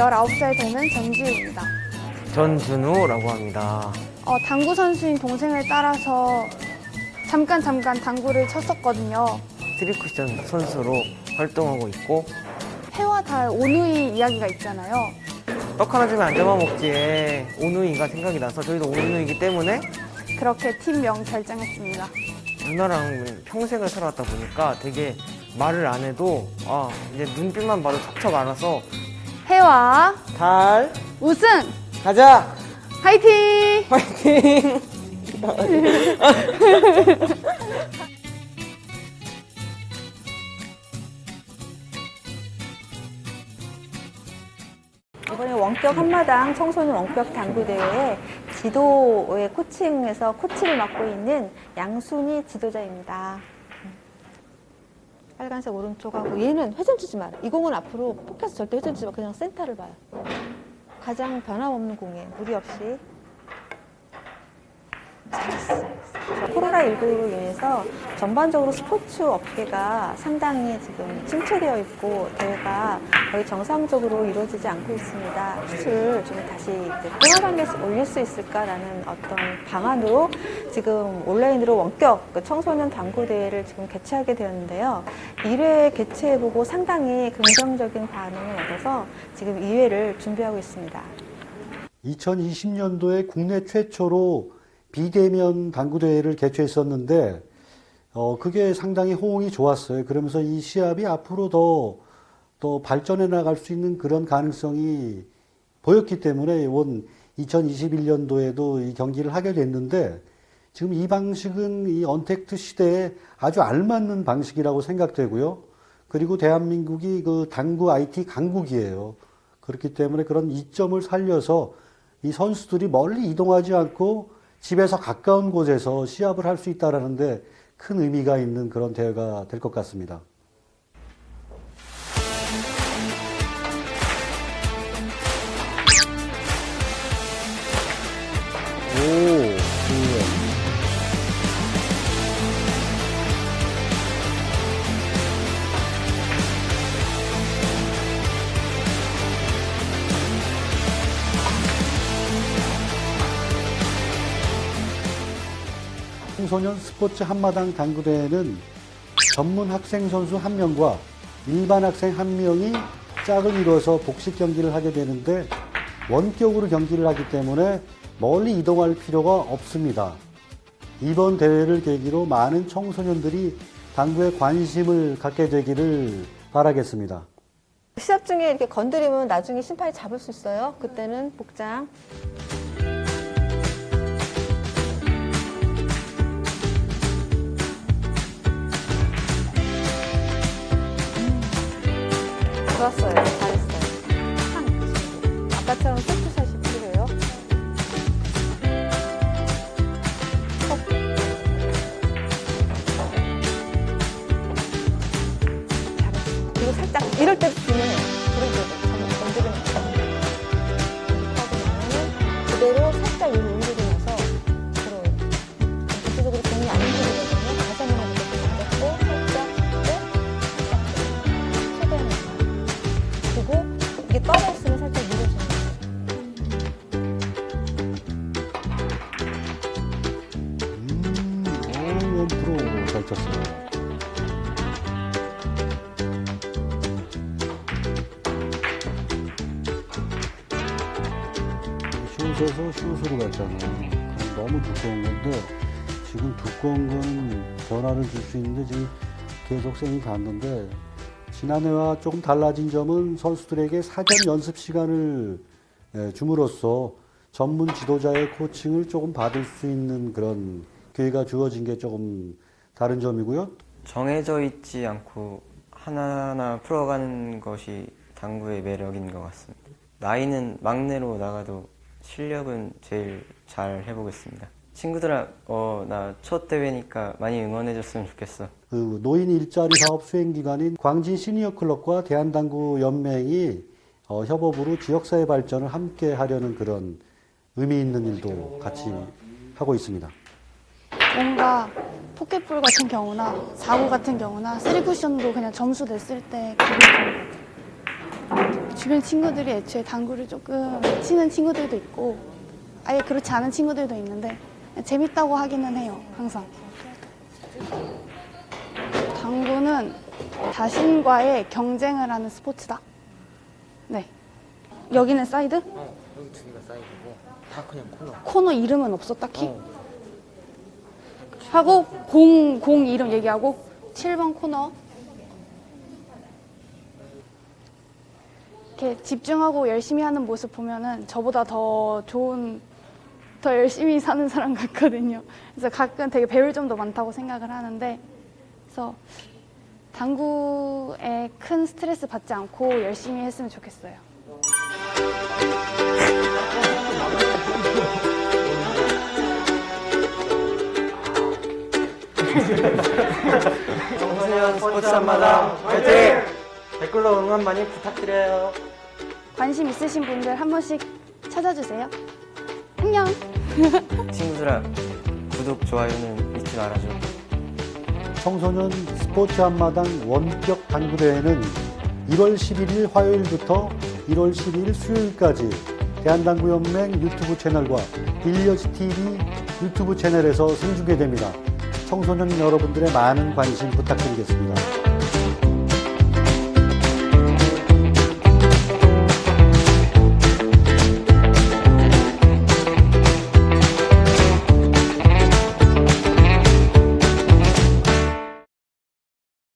19살 되는 전지우입니다. 전준우라고 합니다. 어, 당구 선수인 동생을 따라서 잠깐 잠깐 당구를 쳤었거든요. 트리쿠션 선수로 활동하고 있고 해와 달 오누이 이야기가 있잖아요. 떡 하나 주면 안 잡아먹기에 오누이가 생각이 나서 저희도 오누이기 때문에 그렇게 팀명 결정했습니다. 누나랑 평생을 살았다 보니까 되게 말을 안 해도 아 이제 눈빛만 봐도 척척 알아서 해와. 달. 우승. 가자. 화이팅! 파이팅. 이번에 원격 한마당 청소년 원격 당구 대회에 지도의 코칭에서 코치를 맡고 있는 양순희 지도자입니다. 빨간색 오른쪽하고 얘는 회전 치지 마라. 이 공은 앞으로 포켓에서 절대 회전 치지 마. 그냥 센터를 봐요. 가장 변함없는 공에 무리 없이 코로나19로 인해서 전반적으로 스포츠 업계가 상당히 지금 침체되어 있고 대회가 거의 정상적으로 이루어지지 않고 있습니다. 수출을 좀 다시 이제 끌어당겨 올릴 수 있을까라는 어떤 방안으로 지금 온라인으로 원격 그 청소년 당구 대회를 지금 개최하게 되었는데요. 1회 개최해보고 상당히 긍정적인 반응을 얻어서 지금 2회를 준비하고 있습니다. 2020년도에 국내 최초로 비대면 당구대회를 개최했었는데, 어, 그게 상당히 호응이 좋았어요. 그러면서 이 시합이 앞으로 더, 또 발전해 나갈 수 있는 그런 가능성이 보였기 때문에 온 2021년도에도 이 경기를 하게 됐는데, 지금 이 방식은 이 언택트 시대에 아주 알맞는 방식이라고 생각되고요. 그리고 대한민국이 그 당구 IT 강국이에요. 그렇기 때문에 그런 이점을 살려서 이 선수들이 멀리 이동하지 않고 집에서 가까운 곳에서 시합을 할 수 있다라는데 큰 의미가 있는 그런 대회가 될 것 같습니다. 오, 청소년 스포츠 한마당 당구대회는 전문 학생 선수 한 명과 일반 학생 한 명이 짝을 이뤄서 복식 경기를 하게 되는데 원격으로 경기를 하기 때문에 멀리 이동할 필요가 없습니다. 이번 대회를 계기로 많은 청소년들이 당구에 관심을 갖게 되기를 바라겠습니다. 시합 중에 이렇게 건드리면 나중에 심판이 잡을 수 있어요. 그때는 복장. 좋았어요. 잘했어요. 아까처럼 세트 이게 떠져 있으면 살짝 거예요. 음, 원 프로 잘 쳤어요. 슛에서 슛으로 갔잖아요. 그럼 너무 두꺼운 건데 지금 두꺼운 거는 변화를 줄 수 있는데 지금 계속 쌤이 봤는데 지난해와 조금 달라진 점은 선수들에게 사전 연습 시간을 예, 줌으로써 전문 지도자의 코칭을 조금 받을 수 있는 그런 기회가 주어진 게 조금 다른 점이고요. 정해져 있지 않고 하나하나 풀어가는 것이 당구의 매력인 것 같습니다. 나이는 막내로 나가도 실력은 제일 잘 해보겠습니다. 친구들아, 어, 나 첫 대회니까 많이 응원해줬으면 좋겠어. 그 노인 일자리 사업 수행 기관인 광진 시니어 클럽과 대한당구 연맹이 어, 협업으로 지역사회 발전을 함께 하려는 그런 의미 있는 일도 같이 하고 있습니다. 뭔가 포켓볼 같은 경우나 사구 같은 경우나 쓰리쿠션도 그냥 점수 냈을 때 기분이 좋은 것 같아요. 주변 친구들이 애초에 당구를 조금 치는 친구들도 있고 아예 그렇지 않은 친구들도 있는데 재밌다고 하기는 해요 항상 당구는 자신과의 경쟁을 하는 스포츠다 네 여기는 사이드? 어, 여기 두 개가 사이드고 다 그냥 코너. 코너 이름은 없어 딱히? 어. 하고 공, 공 이름 얘기하고 7번 코너 이렇게 집중하고 열심히 하는 모습 보면은 저보다 더 좋은 더 열심히 사는 사람 같거든요. 그래서 가끔 되게 배울 점도 많다고 생각을 하는데 그래서 당구에 큰 스트레스 받지 않고 열심히 했으면 좋겠어요. 청소년 스포츠 한마당 화이팅! 댓글로 응원 많이 부탁드려요. 관심 있으신 분들 한 번씩 찾아주세요. 안녕! 친구들아 구독 좋아요는 잊지 말아줘. 청소년 스포츠 한마당 원격 당구 대회는 1월 11일 화요일부터 1월 12일 수요일까지 대한당구연맹 유튜브 채널과 빌리어즈 TV 유튜브 채널에서 생중계됩니다. 청소년 여러분들의 많은 관심 부탁드리겠습니다.